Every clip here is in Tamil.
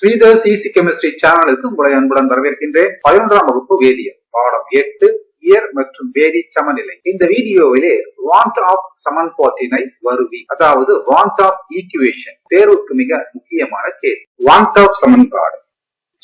ஸ்ரீதர்ஸ் சிசி கெமிஸ்ட்ரி சேனலுக்கு உங்களை அன்புடன் வரவேற்கின்றேன். பதினொன்றாம் வகுப்பு வேதியியல். பாடம் எட்டு இயர் மற்றும் வேதி சமநிலை. இந்த வீடியோவிலே வாண்ட் ஆஃப் சமன்பாட்டினை வருவி. அதாவது வாண்ட் ஆஃப் ஈக்குவேஷன் தேர்வுக்கு மிக முக்கியமான கேள்வி. வாண்ட் ஆஃப் சமன்பாடு.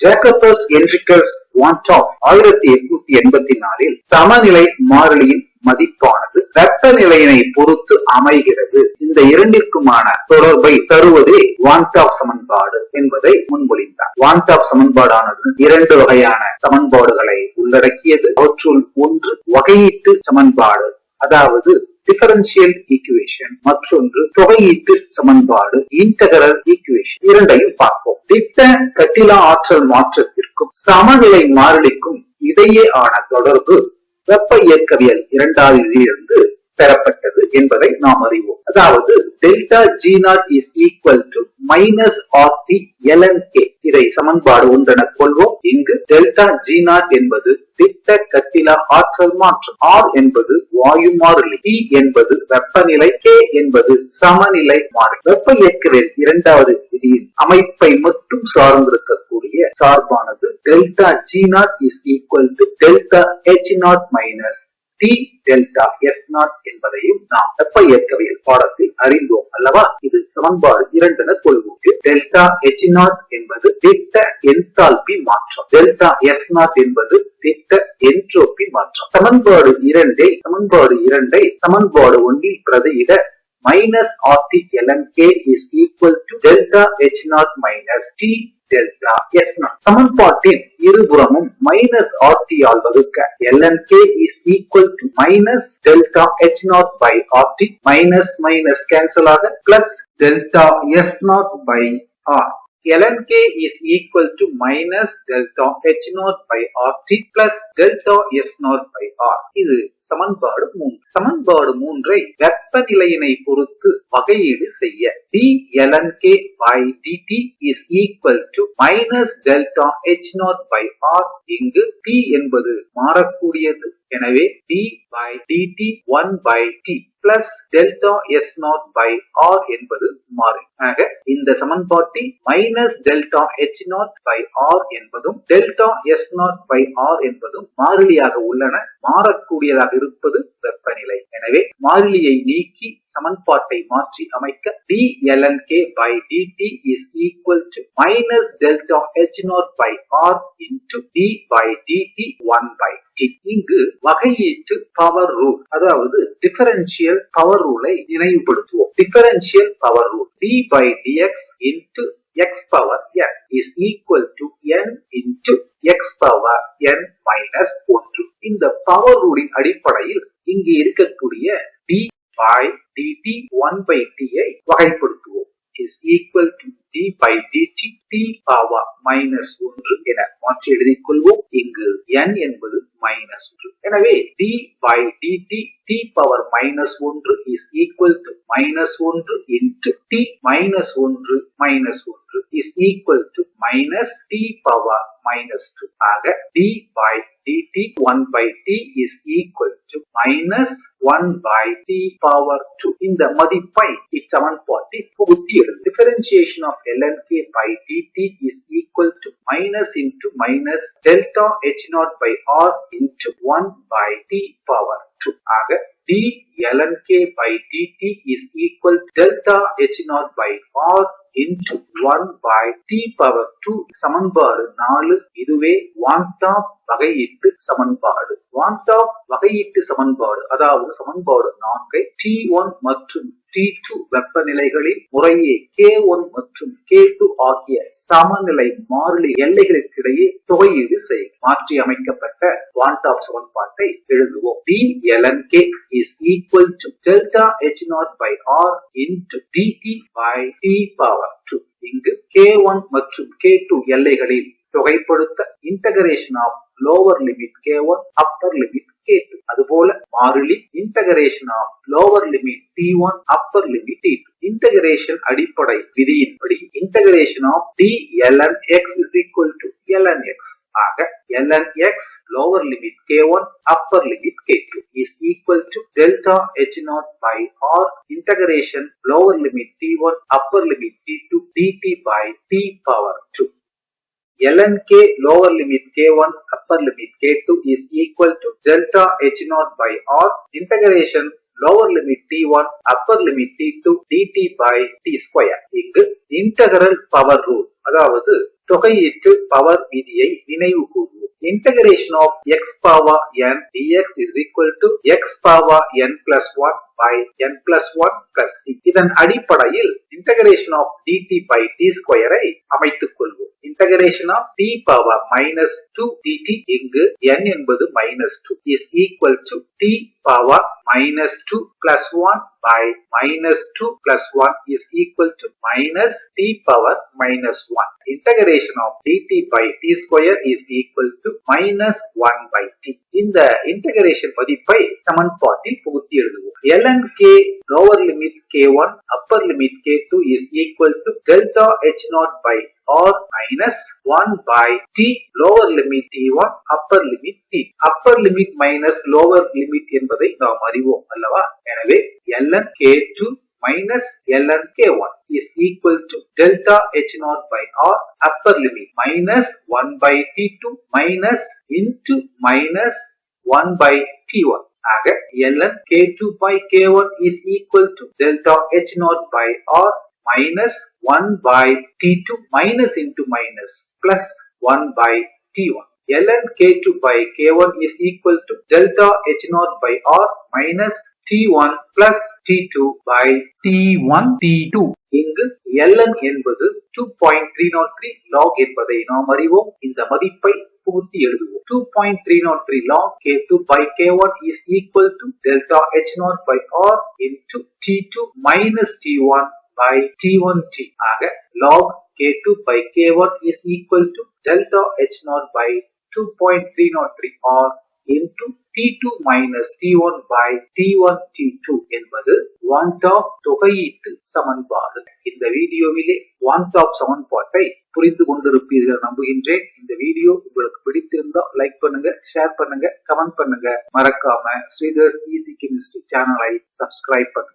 ஜேக்கபஸ் என்ரிகஸ் வான்டாப் ஆயிரத்தி எட்நூத்தி எண்பத்தி நாலில் சமநிலை மாறிலியின் மதிப்பானது வெப்பநிலையினை பொறுத்து அமைகிறது. இந்த இரண்டிற்குமான தொடர்பை தருவதே வான்டாப் சமன்பாடு என்பதை முன்மொழிந்தார். வான்டாப் சமன்பாடானது இரண்டு வகையான சமன்பாடுகளை உள்ளடக்கியது. அவற்றுள் ஒன்று வகையீட்டு சமன்பாடு அதாவது டிஃபரன்சியல் ஈக்குவேஷன் மற்றொன்று தொகையீட்டு சமன்பாடு இன்டகரல் ஈக்குவேஷன் இரண்டையும் பார்ப்போம். திட்ட கட்டிலா ஆற்றல் மாற்றத்திற்கும் சமநிலை மாறிலிக்கும் இடையே ஆன தொடர்பு வெப்ப இயக்கவியல் இரண்டாவது இருந்து பெறப்பட்டது என்பதை நாம் அறிவோம். அதாவது delta G naught is equal to minus R T L N K இதை சமன்பாடு ஒன்றென கொள்வோம். இங்கு டெல்டா ஜி நாட் என்பது திட்ட கத்தில ஆற்றல் மாற்றம் ஆர் என்பது வாயு மாறிலி டி என்பது வெப்பநிலை கே என்பது சமநிலை மாறிலி. வெப்ப இயக்கவியல் இரண்டாவது விதியின் அமைப்பை மட்டும் சார்ந்திருக்கக்கூடிய சார்பானது delta G naught is equal to delta H naught minus T delta S naught என்பதையும் நாம் வெப்ப இயக்கவியல் பாடத்தில் அறிந்தோம் அல்லவா? இது சமன்பாடு இரண்டென கொள்வோம் டெல்டா ஹெச் நாட் என்பது திட்ட என்தால்பி மாற்றம். டெல்டா எஸ் நாட் என்பது திட்ட என்ட்ரோபி மாற்றம். சமன்பாடு இரண்டை சமன்பாடு இரண்டை சமன்பாடு ஒன்றில் பிரதியிட minus R T L N K is equal to delta H naught minus T delta S naught சமன்பாட்டின் இருபுறமும் மைனஸ் ஆர்டி ஆல் வகுக்க L N K is equal to minus delta H naught by R T minus minus cancel ஆக plus delta S naught by R lnk is equal to minus delta h naught by rt plus delta s naught by r இது சமன்பாடு மூன்று சமன்பாடு மூன்றை வெப்பநிலையினை பொறுத்து வகையீடு செய்ய d lnk by dt is equal to minus delta h naught by r இங்கு t என்பது மாறக்கூடியது எனவே d by dt 1 by t plus delta S naught by R என்பது மாறி ஆக இந்த சமன்பாட்டில் minus delta H naught by R என்பதும் delta S naught by R என்பதும் மாறிலியாக உள்ளன மாறக்கூடியதாக இருப்பது வெப்பநிலை. எனவே மாறிலியை நீக்கி சமன்பாட்டை மாற்றி அமைக்க D L N K by D T is equal to minus delta H naught by R into D by D T one by இங்கு வகையீட்டு பவர் ரூல் அதாவது டிஃபரன்ஷியல் பவர் ரூலை நினைவுபடுத்துவோம். Differential power rule D by dx into x power n is equal to n into x power n minus 1 இந்த பவர் ரூலின் அடிப்படையில் இங்கு இருக்கக்கூடிய d by dt 1 by t I வகைப்படுத்துவோம். Is equal to d by dt t power minus 1 என மாற்றி எழுதிக் கொள்வோம். இங்கு n என்பது மைனஸ் ஒன்று எனவே d by dt t power minus 1 is equal to minus 1 into t minus 1 minus 1 is equal to minus t power minus 2 ஆக d by dt 1 by t is equal to minus 1 by t power 2 இந்த மதிப்பை இச்சமன்பாட்டில் புகுத்தி எழுது differentiation of lnk by dt is equal to minus into minus delta h naught by r into 1 by t power 2 ஆக d lnk by dt is equal to delta h naught by r into one by T power two சமன்பாடு நாலு இதுவே ஒன் டாப் வகையீட்டு சமன்பாடு. வாண்டா வகையீட்டு சமன்பாடு. அதாவது சமன்பாடு நான்கை டி ஒன் மற்றும் டி டூ வெப்பநிலைகளில் முறையே கே ஒன் மற்றும் கே டூ ஆகிய சமநிலை மாறிலி எல்லைகளுக்கிடையே தொகையீடு செய்ய மாற்றி அமைக்கப்பட்ட வாண்டாப் சமன்பாட்டை எழுதுவோம். D is equal equal to delta naught by R R into dt by T power 2 இங்கு கே ஒன் மற்றும் கே டூ எல்லைகளில் தொகைப்படுத்த integration of lower limit K one upper limit K two அதுபோல மாறிலி integration of lower limit T one upper limit T two integration அடிப்படை விதியின்படி integration of D L N X is equal to L N X ஆக L N X lower limit K one upper limit K two is equal to delta H naught by R integration lower limit T one upper limit T two D T by T power two ln k lower limit k1 upper limit k2 is equal to delta h0 by r integration lower limit t1 upper limit t2 dt by t square இங்கு integral power rule அதாவது தொகையீட்டு பவர் விதியை நினைவு கூறுவோம் integration of x power n dx is equal to x power n plus 1 by N plus one plus C இதன் அடிப்படையில் integration of D T by T ஸ்கொயரை அமைத்துக் கொள்வோம் integration of T power minus two D T இங்கு என் என்பது minus two is equal to T power minus two plus one by minus two plus one is equal to minus T power minus one integration of D T by T square is equal to minus one by T இந்த integration மதிப்பை சமன்பாட்டில் புகுத்தி எழுதுவோம் ln k lower limit k1 upper limit k2 is equal to delta h naught by r minus 1 by t lower limit t1 upper limit t upper limit minus lower limit என்பதை நாம் அறிவோம் அல்லவா எனவே ln k2 minus ln k1 is equal to delta h naught by r upper limit minus 1 by t2 minus into minus 1 by t1 ஆக ln k2 by k1 is equal to delta h naught by r minus 1 by t2 minus into minus plus 1 by t1 ln k2 by k1 is equal to delta h naught by r minus t1 plus t2 by t1 t2 இங்கு ln என்பது 2.303 log என்பதை நாம் அறிவோம் இந்த மதிப்பை புகுத்தி எழுதுவோம் 2.303 log k2 by k1 is equal to delta H0 by r into t2 minus t1 by T1 T ஆக log k2 by k1 is equal to delta H0 by 2.303 r into t2 minus t1 by t1 t2 என்பது want of தொகையீட்டு சமன்பாடு. இந்த வீடியோவிலே want of சமன்பாட்டை புரிந்து கொண்டிருப்பீர்கள் நம்புகின்றேன். இந்த வீடியோ உங்களுக்கு பிடித்திருந்தா லைக் பண்ணுங்க ஷேர் பண்ணுங்க கமெண்ட் பண்ணுங்க. மறக்காம ஸ்ரீதர்ஸ் ஈஸி கெமிஸ்ட்ரி சேனலை சப்ஸ்கிரைப் பண்ணுங்க.